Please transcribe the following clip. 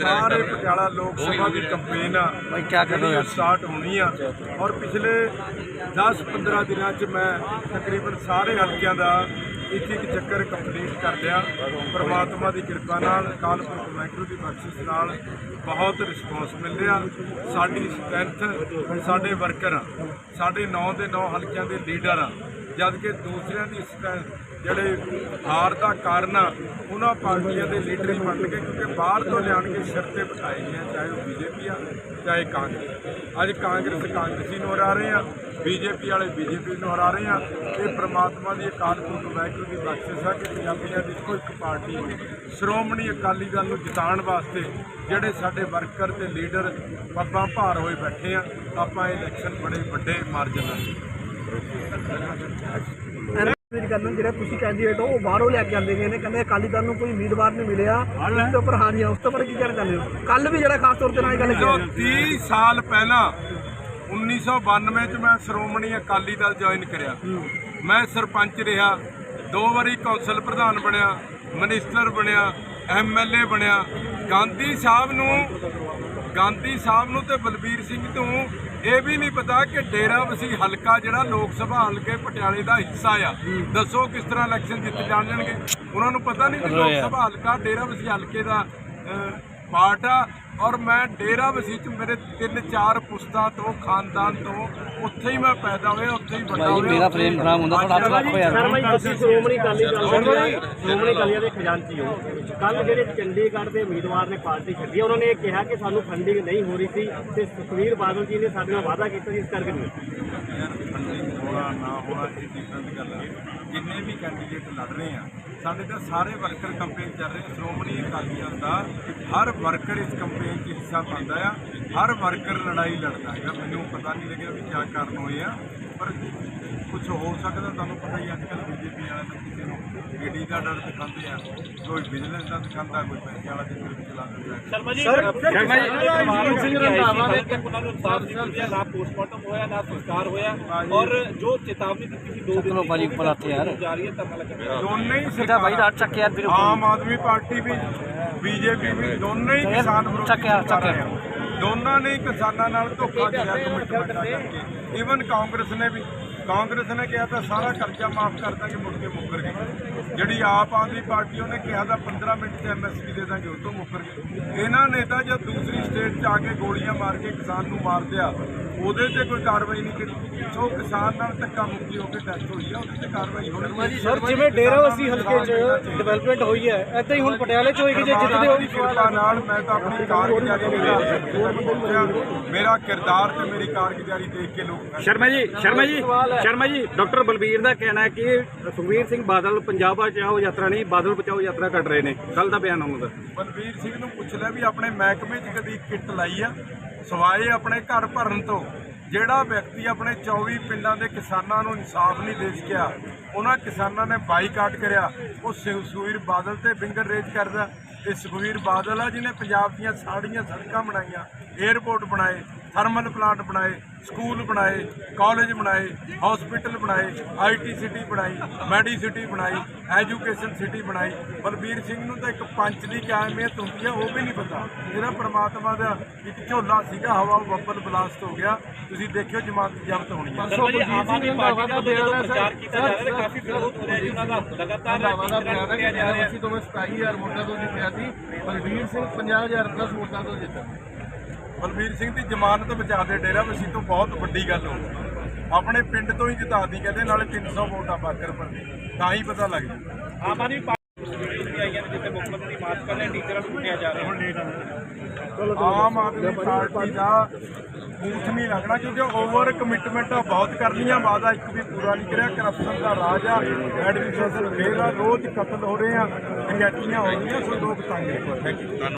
ਸਾਰੇ। ਪਟਿਆਲਾ ਲੋਕ ਸਭਾ ਦੀ ਕੰਪੇਨ ਆ। ਭਾਈ ਕਿਆ ਕਰ ਰਹੇ ਹੋ? ਸਟਾਰਟ ਹੋਣੀ ਆ। ਔਰ ਪਿਛਲੇ 10-15 ਦਿਨਾਂ ਚ ਮੈਂ ਤਕਰੀਬਨ ਸਾਰੇ ਹਲਕਿਆਂ ਦਾ ਇੱਕ ਇੱਕ ਚੱਕਰ ਕੰਪਲੀਟ ਕਰ ਲਿਆ। ਪ੍ਰਮਾਤਮਾ ਦੀ ਕਿਰਪਾ ਨਾਲ ਅਕਾਲ ਪੁਰਖ ਵਾਹਿਗੁਰੂ ਦੀ ਬਖਸ਼ਿਸ਼ ਨਾਲ ਬਹੁਤ ਰਿਸਪੌਂਸ ਮਿਲ ਰਿਹਾ ਸਾਡੀ ਸਟਰੈਂਥ ਸਾਡੇ ਵਰਕਰ ਸਾਡੇ 9 ਦੇ 9 ਹਲਕਿਆਂ ਦੇ ਲੀਡਰ ਆ। ਜਦ ਕਿ ਦੂਸਰਿਆਂ ਦੀ strength ਜਿਹੜੇ ਹਾਰ ਦਾ ਕਾਰਨ ਆ, ਉਹਨਾਂ ਪਾਰਟੀਆਂ ਦੇ ਲੀਡਰ ਹੀ ਬਣ ਗਏ ਕਿਉਂਕਿ ਬਾਹਰ ਤੋਂ ਲਿਆਣ ਕੇ ਸਿਰ ਤੇ ਬਿਠਾਏ ਗਏ ਚਾਹੇ ਉਹ ਬੀਜੇਪੀ ਆ, ਚਾਹੇ ਕਾਂਗਰਸ। ਅੱਜ ਕਾਂਗਰਸ ਕਾਂਗਰਸੀ ਨੂੰ ਹਰਾ ਰਹੇ ਆ, ਬੀਜੇਪੀ ਵਾਲੇ ਬੀਜੇਪੀ ਨੂੰ ਹਰਾ ਰਹੇ ਆ। ਇਹ ਪ੍ਰਮਾਤਮਾ ਦੀ ਅਕਾਲ ਪੁਰਖ ਵਾਹਿਗੁਰੂ ਦੀ ਬਖਸ਼ਿਸ਼ ਆ ਕਿ ਪੰਜਾਬੀਆਂ ਦੀ ਇੱਕੋ ਇੱਕ ਪਾਰਟੀ ਸ਼੍ਰੋਮਣੀ ਅਕਾਲੀ ਦਲ ਨੂੰ ਜਿਤਾਉਣ ਵਾਸਤੇ ਜਿਹੜੇ ਸਾਡੇ ਵਰਕਰ ਤੇ ਲੀਡਰ ਪੱਬਾਂ ਭਾਰ ਹੋਏ ਬੈਠੇ ਆ, ਆਪਾਂ ਇਲੈਕਸ਼ਨ ਬੜੇ ਵੱਡੇ ਮਾਰਜਨ ਨਾਲ ਮੇਰੀ ਗੱਲ ਨੂੰ ਜਿਹੜਾ ਤੁਸੀਂ ਕੈਂਡੀਡੇਟ ਹੋ ਉਹ ਬਾਹਰੋਂ ਲੈ ਕੇ ਆਉਂਦੇ ਗਏ ਨੇ। ਕਹਿੰਦੇ ਅਕਾਲੀ ਦਲ ਨੂੰ ਕੋਈ ਉਮੀਦਵਾਰ ਨਹੀਂ ਮਿਲਿਆ। ਉਸ ਤੋਂ ਉੱਪਰ ਹਾਰੀਆਂ ਉਸ ਤੋਂ ਉੱਪਰ ਕੀ ਕਹਿਣਾ ਚਾਹੁੰਦੇ ਹੋ? ਕੱਲ ਵੀ ਜਿਹੜਾ ਖਾਸ ਤੌਰ ਤੇ ਨਾਲ ਇਹ ਗੱਲ ਕੀਤੀ 30 ਸਾਲ ਪਹਿਲਾਂ 1992 ਚ ਮੈਂ ਸ਼੍ਰੋਮਣੀ ਅਕਾਲੀ ਦਲ ਜੁਆਇਨ ਕਰਿਆ। ਮੈਂ ਸਰਪੰਚ ਰਿਹਾ। ਦੋ ਵਾਰੀ ਕੌਂਸਲ ਪ੍ਰਧਾਨ ਬਣਿਆ ਮਿਨਿਸਟਰ ਬਣਿਆ ਐਮਐਲਏ ਬਣਿਆ। ਗਾਂਧੀ ਸਾਹਿਬ ਨੂੰ ਗਾਂਧੀ ਸਾਹਿਬ ਨੂੰ ਤੇ ਬਲਬੀਰ ਸਿੰਘ ਤੋਂ ਇਹ ਵੀ ਨਹੀਂ ਪਤਾ ਕਿ ਡੇਰਾ ਵਸੀ ਹਲਕਾ ਜਿਹੜਾ ਲੋਕ ਸਭਾ ਹਲਕੇ ਪਟਿਆਲੇ ਦਾ ਹਿੱਸਾ ਆ। ਦੱਸੋ ਕਿਸ ਤਰ੍ਹਾਂ ਇਲੈਕਸ਼ਨ ਜਿੱਤ ਜਾਣਗੇ? ਉਹਨਾਂ ਨੂੰ ਪਤਾ ਨਹੀਂ ਕਿ ਲੋਕ ਸਭਾ ਹਲਕਾ ਡੇਰਾ ਵਸੀ ਹਲਕੇ ਦਾ ਪਾਰਟ ਆ। ਔਰ ਮੈਂ ਡੇਰਾ ਵਸੀਚ ਮੇਰੇ ਤਿੰਨ ਚਾਰ ਪੁਸਤਾਂ ਤੋਂ ਖਾਨਦਾਨ ਤੋਂ ਉੱਥੇ ਹੀ ਮੈਂ ਪੈਦਾ ਹੋਇਆ ਉੱਥੇ ਹੀ ਵੱਡਾ ਹੋਇਆ। ਮੇਰਾ frame ਖਰਾਬ ਹੁੰਦਾ, ਥੋੜ੍ਹਾ ਹੱਥ ਰੱਖੋ ਯਾਰ। ਤੁਸੀਂ ਸ਼੍ਰੋਮਣੀ ਅਕਾਲੀ ਦਲ ਦੇ ਸ਼੍ਰੋਮਣੀ ਅਕਾਲੀਆਂ ਦੇ ਖਜ਼ਾਨਚੀ ਹੋ। ਕੱਲ ਜਿਹੜੇ ਚੰਡੀਗੜ੍ਹ ਦੇ ਉਮੀਦਵਾਰ ਨੇ ਪਾਰਟੀ ਛੱਡੀ ਉਹਨਾਂ ਨੇ ਇਹ ਕਿਹਾ ਕਿ ਸਾਨੂੰ ਫੰਡਿੰਗ ਨਹੀਂ ਹੋ ਰਹੀ ਸੀ ਤੇ ਸੁਖਵੀਰ ਬਾਦਲ ਜੀ ਨੇ ਸਾਡੇ ਨਾਲ ਵਾਅਦਾ ਕੀਤਾ ਸੀ ਇਸ ਕਰਕੇ ਨਹੀਂ। ਹੋਈ। ਯਾਰ ਫੰਡਿੰਗ ਹੋਣਾ ਨਾ ਹੋਣਾ ਇਹ ਡਿਫਰੈਂਟ ਗੱਲ ਹੈ ਜਿੰਨੇ ਵੀ ਕੈਂਡੀਡੇਟ ਲੜ ਰਹੇ ਆ ਸਾਡੇ ਤਾਂ ਸਾਰੇ ਵਰਕਰ ਕੰਪੇਨ ਚੱਲ ਰਹੇ ਸ਼੍ਰੋਮਣੀ ਅਕਾਲੀ ਦਲ ਦਾ ਹਰ ਵਰਕਰ ਇਸ ਕੰਪੇਨ 'ਚ ਹਿੱਸਾ ਪਾਉਂਦਾ ਆ। ਹਰ ਵਰਕਰ ਲੜਾਈ ਲੜਦਾ ਹੈਗਾ। ਮੈਨੂੰ ਪਤਾ ਨਹੀਂ ਲੱਗਿਆ ਵੀ ਕੀ ਕਾਰਨ ਹੋਏ ਆ। ਪਰ ਕੁਝ ਹੋ ਸਕਦਾ ਤੁਹਾਨੂੰ ਪਤਾ ਹੀ ਅੱਜ ਕੱਲ੍ਹ ਬੀਜੇਪੀ ਵਾਲੇ ਤਾਂ ਕਿਸੇ ਨੂੰ ਗੱਡੀ ਦਾ ਡਰ ਦਿਖਾਉਂਦੇ ਆ। ਕੋਈ ਬਿਜ਼ਨਸ ਦਾ ਦਿਖਾਉਂਦਾ ਕੋਈ ਪੈਸੇ ਵਾਲਾ ਚੱਕਰ ਵੀ ਚਲਾ ਦਿੰਦਾ। ਹੈ। ਸ਼ਰਮਾ ਜੀ ਸ਼ਰਮਾ ਸਿੰਘ ਰੰਧਾਵਾ ਨੇ ਕਿ ਉਹਨਾਂ ਨੂੰ ਸਾਫ਼ ਨਹੀਂ ਦਿੱਤਾ ਨਾ ਪੋਸਟਮਾਰਟਮ ਹੋਇਆ ਨਾ ਸੰਸਕਾਰ ਹੋਇਆ। ਔਰ ਜੋ ਚੇਤਾਵਨੀ ਦਿੱਤੀ ਸੀ ਦੋ ਦਿਨ ਭਾਜੀ ਉੱਪਰ ਹੱਥ ਯਾਰ। ਜਾ ਰਹੀ ਹੈ ਧਰਨਾ ਲੱਗਾ ਦੋਨੇ ਹੀ ਸਿੱਧਾ ਭਾਈ ਸਰਕਾਰਾਂ ਰਾਤ ਚੱਕ ਯਾਰ ਵੀਰੇ ਆਮ ਆਦਮੀ ਪਾਰਟੀ ਵੀ ਬੀਜੇਪੀ ਵੀ ਦੋਨੇ ਹੀ ਕਿਸਾਨ ਵਿਰੋਧੀ ਚੱਕਿਆ, ਸਰਕਾਰਾਂ ਚੱਕਿਆ। ਦੋਨਾਂ ਨੇ ਕਿਸਾਨਾਂ ਨਾਲ ਧੋਖਾ ਕੀਤਾ ਕਮਿਟਮੈਂਟਾਂ ਕਰਕੇ। ਈਵਨ ਕਾਂਗਰਸ ਨੇ ਵੀ ਕਾਂਗਰਸ ਨੇ ਕਿਹਾ ਤਾਂ ਸਾਰਾ ਖਰਚਾ ਮਾਫ ਕਰ ਦਾਂਗੇ ਮੁੜ ਕੇ ਮੁੱਕਰ ਗਏ। ਜਿਹੜੀ ਆਪ ਆਦਮੀ ਪਾਰਟੀ ਉਹਨੇ ਕਿਹਾ ਤਾਂ 15 ਮਿੰਟ 'ਚ ਐਮਐਸਪੀ ਦੇ ਦਾਂਗੇ ਉਹ ਤੋਂ ਮੁੱਕਰ ਗਏ। ਇਹਨਾਂ ਨੇ ਤਾਂ ਜਦ ਦੂਸਰੀ ਸਟੇਟ 'ਚ ਆ ਕੇ ਗੋਲੀਆਂ ਮਾਰ ਕੇ ਕਿਸਾਨ ਨੂੰ ਮਾਰ ਦਿਆ ਉਹਦੇ ਤੇ ਕੋਈ ਕਾਰਵਾਈ ਨਹੀਂ ਕੀਤੀ। ਸੋ ਕਿਸਾਨ ਨਾਲ ਧੱਕਾ ਮੁੱਕੀ ਹੋ ਕੇ ਡੈਥ ਹੋਈ ਆ ਉਹਦੇ ਤੇ ਕਾਰਵਾਈ ਹੋਣੀ ਚਾਹੀਦੀ ਸਰ ਜਿਵੇਂ ਡੇਰਾਵਸੀ ਹਲਕੇ 'ਚ ਡਿਵੈਲਪਮੈਂਟ ਹੋਈ ਹੈ ਐਦਾਂ ਹੀ ਹੁਣ ਪਟਿਆਲੇ 'ਚ ਹੋਏਗੀ ਜੇ ਜਿੱਤਦੇ ਹੋ ਕਿਰਪਾ ਨਾਲ ਮੈਂ ਤਾਂ ਆਪਣੀ ਕਾਰਗੁਜ਼ਾਰੀ ਮੇਰਾ ਮੇਰਾ ਕਿਰਦਾਰ ਤੇ ਮੇਰੀ ਕਾਰਗੁਜ਼ਾਰੀ ਦੇਖ ਕੇ ਲੋਕ ਸ਼ਰਮਾ ਜੀ ਸ਼ਰਮਾ ਜੀ ਸ਼ਰਮਾ ਜੀ ਡਾਕਟਰ ਬਲਬੀਰ ਦਾ ਕਹਿਣਾ ਹੈ ਕਿ ਸੁਖਵੀਰ ਸਿੰਘ ਬਾਦਲ ਪੰਜਾਬ ਬਚਾਓ ਯਾਤਰਾ ਨਹੀਂ ਬਾਦਲ ਬਚਾਓ ਯਾਤਰਾ ਕੱਢ ਰਹੇ ਨੇ। ਕੱਲ ਦਾ ਬਿਆਨ ਉਹਨਾਂ ਦਾ ਬਲਬੀਰ ਸਿੰਘ ਨੂੰ ਪੁੱਛ ਲਿਆ ਵੀ ਆਪਣੇ ਮਹਿਕਮੇ 'ਚ ਕਦੀ ਕਿੱਟ ਲਾਈ ਆ? ਸਵਾਏ ਆਪਣੇ ਘਰ ਭਰਨ ਤੋਂ, ਜਿਹੜਾ ਵਿਅਕਤੀ ਆਪਣੇ 24 ਪਿੰਡਾਂ ਦੇ ਕਿਸਾਨਾਂ ਨੂੰ ਇਨਸਾਫ ਨਹੀਂ ਦੇ ਸਕਿਆ, ਉਹਨਾਂ ਕਿਸਾਨਾਂ ਨੇ ਬਾਈਕਾਟ ਕਰਿਆ। ਉਹ ਸੁ- ਸੁਖਬੀਰ ਬਾਦਲ ਤੇ ਫਿੰਗਰ ਰੇਜ ਕਰਦਾ। ਇਹ ਸੁਖਬੀਰ ਬਾਦਲ ਆ, ਜਿਹਨੇ ਪੰਜਾਬ ਦੀਆਂ ਸਾੜੀਆਂ ਸੜਕਾਂ ਬਣਾਈਆਂ 에ਅਰਪੋਰਟ ਬਣਾਏ। ਥਰਮਲ ਪਲਾਂਟ ਬਣਾਏ ਸਕੂਲ ਬਣਾਏ ਕਾਲਜ ਬਣਾਏ ਹਸਪੀਟਲ ਬਣਾਏ ਆਈਟੀ ਸਿਟੀ ਬਣਾਈ ਮੈਡੀ ਸਿਟੀ ਬਣਾਈ ਐਜੂਕੇਸ਼ਨ ਸਿਟੀ ਬਣਾਈ। ਬਲਬੀਰ ਸਿੰਘ ਨੂੰ ਤਾਂ ਇੱਕ ਪੰਚ ਦੀ ਕਿਆ ਅਹਿਮੀਅਤ ਹੁੰਦੀ ਹੈ ਉਹ ਵੀ ਨਹੀਂ ਪਤਾ। ਜਿਹੜਾ ਪ੍ਰਮਾਤਮਾ ਦਾ ਇੱਕ ਝੋਲਾ ਸੀਗਾ ਹਵਾ ਬੱਬਲ ਬਲਾਸਟ ਹੋ ਗਿਆ। ਤੁਸੀਂ ਦੇਖਿਓ ਜਮਾਤ ਜ਼ਬਤ ਹੋਣੀ ਹੈ ਸਰ ਜੀ ਆਮ ਆਦਮੀ ਪਾਰਟੀ ਦਾ ਜਦੋਂ ਪ੍ਰਚਾਰ ਕੀਤਾ ਜਾ ਰਿਹਾ ਹੈ ਕਾਫੀ ਵਿਰੋਧ ਹੋ ਰਿਹਾ ਜੀ ਉਹਨਾਂ ਦਾ। ਲਗਾਤਾਰ ਰਿਹਾ। ਹੈ ਤੋਂ ਮੈਂ 27000 ਵੋਟਾਂ ਤੋਂ ਜਿੱਤਿਆ ਸੀ। ਬਲਬੀਰ ਸਿੰਘ 50000 ਪਲੱਸ ਵੋਟਾਂ ਤੋਂ ਜਿੱਤਿਆ। ਬਲਬੀਰ ਸਿੰਘ ਦੀ ਜ਼ਮਾਨਤ ਬਚਾ ਦੇ ਡੇਰਾ ਵਸੀ ਤੋਂ ਬਹੁਤ ਵੱਡੀ ਗੱਲ ਹੋ ਆਪਣੇ ਪਿੰਡ ਤੋਂ ਹੀ ਜਿਤਾਦੀ ਕਹਿੰਦੇ ਨਾਲੇ 300 ਵੋਟਾਂ ਬਾਕਰ ਪਰਦੀ ਤਾਂ ਹੀ ਪਤਾ ਲੱਗ ਜੂ ਆਮ ਆਦਮੀ ਆਮ ਆਦਮੀ ਪਾਰਟੀ ਦਾ ਬੂਥ ਨਹੀਂ ਲੱਗਣਾ ਕਿਉਂਕਿ ਓਵਰ ਕਮਿਟਮੈਂਟਾਂ ਬਹੁਤ ਕਰਨੀਆਂ ਵਾਦਾ ਇੱਕ ਵੀ ਪੂਰਾ ਨਹੀਂ ਕਰਿਆ। ਕਰਪਸ਼ਨ ਦਾ ਰਾਜ ਆ ਐਡਮਿਨਿਸਟ੍ਰੇਸ਼ਨ ਫੇਲ ਆ ਰੋਜ਼ ਕਤਲ ਹੋ ਰਹੇ ਆ ਡਕੈਤੀਆਂ ਹੋ ਰਹੀਆਂ ਸੋ ਲੋਕ ਤੰਗ ਨੇ।